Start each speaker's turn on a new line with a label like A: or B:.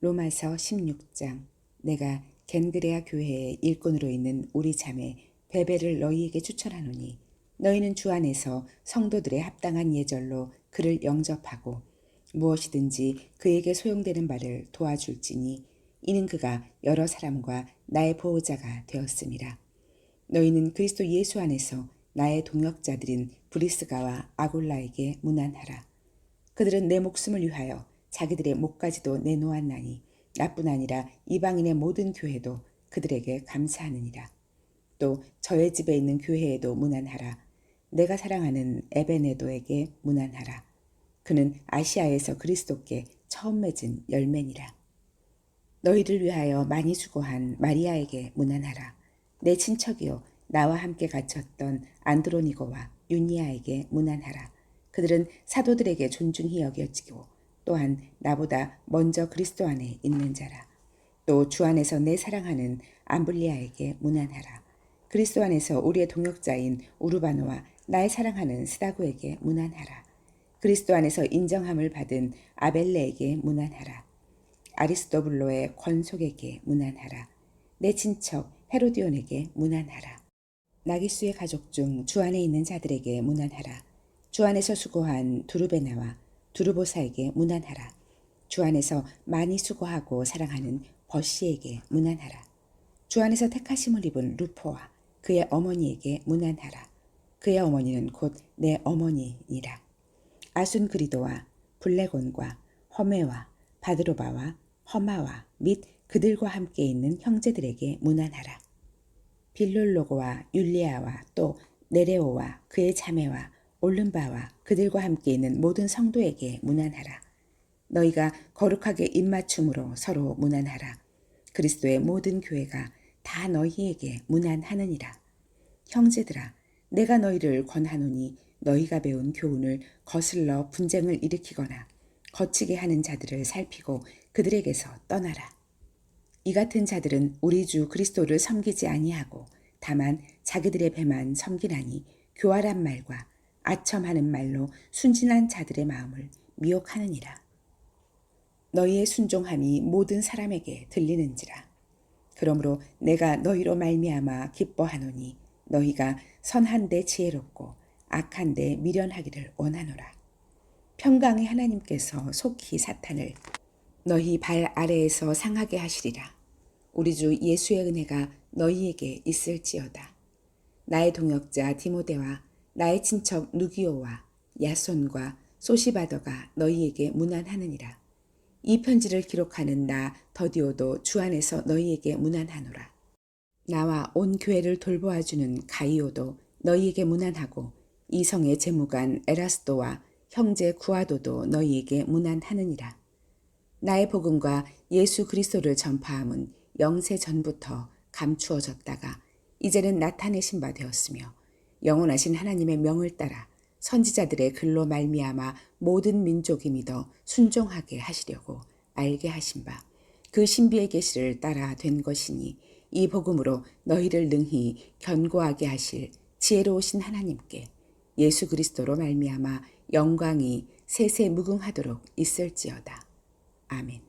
A: 로마서 16장 내가 겐그레아 교회의 일꾼으로 있는 우리 자매 베베를 너희에게 추천하노니 너희는 주 안에서 성도들의 합당한 예절로 그를 영접하고 무엇이든지 그에게 소용되는 바를 도와줄지니 이는 그가 여러 사람과 나의 보호자가 되었습니다. 너희는 그리스도 예수 안에서 나의 동역자들인 브리스가와 아골라에게 문안하라. 그들은 내 목숨을 위하여 자기들의 목까지도 내놓았나니 나뿐 아니라 이방인의 모든 교회도 그들에게 감사하느니라. 또 저의 집에 있는 교회에도 문안하라. 내가 사랑하는 에베네도에게 문안하라. 그는 아시아에서 그리스도께 처음 맺은 열매니라. 너희를 위하여 많이 수고한 마리아에게 문안하라. 내 친척이요 나와 함께 갇혔던 안드로니고와 유니아에게 문안하라. 그들은 사도들에게 존중히 여겨지고 또한 나보다 먼저 그리스도 안에 있는 자라. 또 주 안에서 내 사랑하는 암블리아에게 문안하라. 그리스도 안에서 우리의 동역자인 우르바노와 나의 사랑하는 스다고에게 문안하라. 그리스도 안에서 인정함을 받은 아벨레에게 문안하라. 아리스토블로의 권속에게 문안하라. 내 친척 헤로디온에게 문안하라. 나기수의 가족 중 주 안에 있는 자들에게 문안하라. 주 안에서 수고한 두루베나와 두루보사에게 문안하라. 주 안에서 많이 수고하고 사랑하는 버시에게 문안하라. 주 안에서 택하심을 입은 루포와 그의 어머니에게 문안하라. 그의 어머니는 곧 내 어머니니라. 아순 그리도와 블레곤과 허메와 바드로바와 허마와 및 그들과 함께 있는 형제들에게 문안하라. 빌롤로고와 율리아와 또 네레오와 그의 자매와 올른바와 그들과 함께 있는 모든 성도에게 문안하라. 너희가 거룩하게 입맞춤으로 서로 문안하라. 그리스도의 모든 교회가 다 너희에게 문안하느니라. 형제들아, 내가 너희를 권하노니 너희가 배운 교훈을 거슬러 분쟁을 일으키거나 거치게 하는 자들을 살피고 그들에게서 떠나라. 이 같은 자들은 우리 주 그리스도를 섬기지 아니하고 다만 자기들의 배만 섬기나니 교활한 말과 아첨하는 말로 순진한 자들의 마음을 미혹하느니라. 너희의 순종함이 모든 사람에게 들리는지라. 그러므로 내가 너희로 말미암아 기뻐하노니 너희가 선한데 지혜롭고 악한데 미련하기를 원하노라. 평강의 하나님께서 속히 사탄을 너희 발 아래에서 상하게 하시리라. 우리 주 예수의 은혜가 너희에게 있을지어다. 나의 동역자 디모데와 나의 친척 누기오와 야손과 소시바더가 너희에게 문안하느니라. 이 편지를 기록하는 나 더디오도 주 안에서 너희에게 문안하노라. 나와 온 교회를 돌보아 주는 가이오도 너희에게 문안하고 이 성의 재무관 에라스도와 형제 구아도도 너희에게 문안하느니라. 나의 복음과 예수 그리스도를 전파함은 영세 전부터 감추어졌다가 이제는 나타내신 바 되었으며 영원하신 하나님의 명을 따라 선지자들의 글로 말미암아 모든 민족이 믿어 순종하게 하시려고 알게 하신 바 그 신비의 계시를 따라 된 것이니 이 복음으로 너희를 능히 견고하게 하실 지혜로우신 하나님께 예수 그리스도로 말미암아 영광이 세세 무궁하도록 있을지어다. 아멘.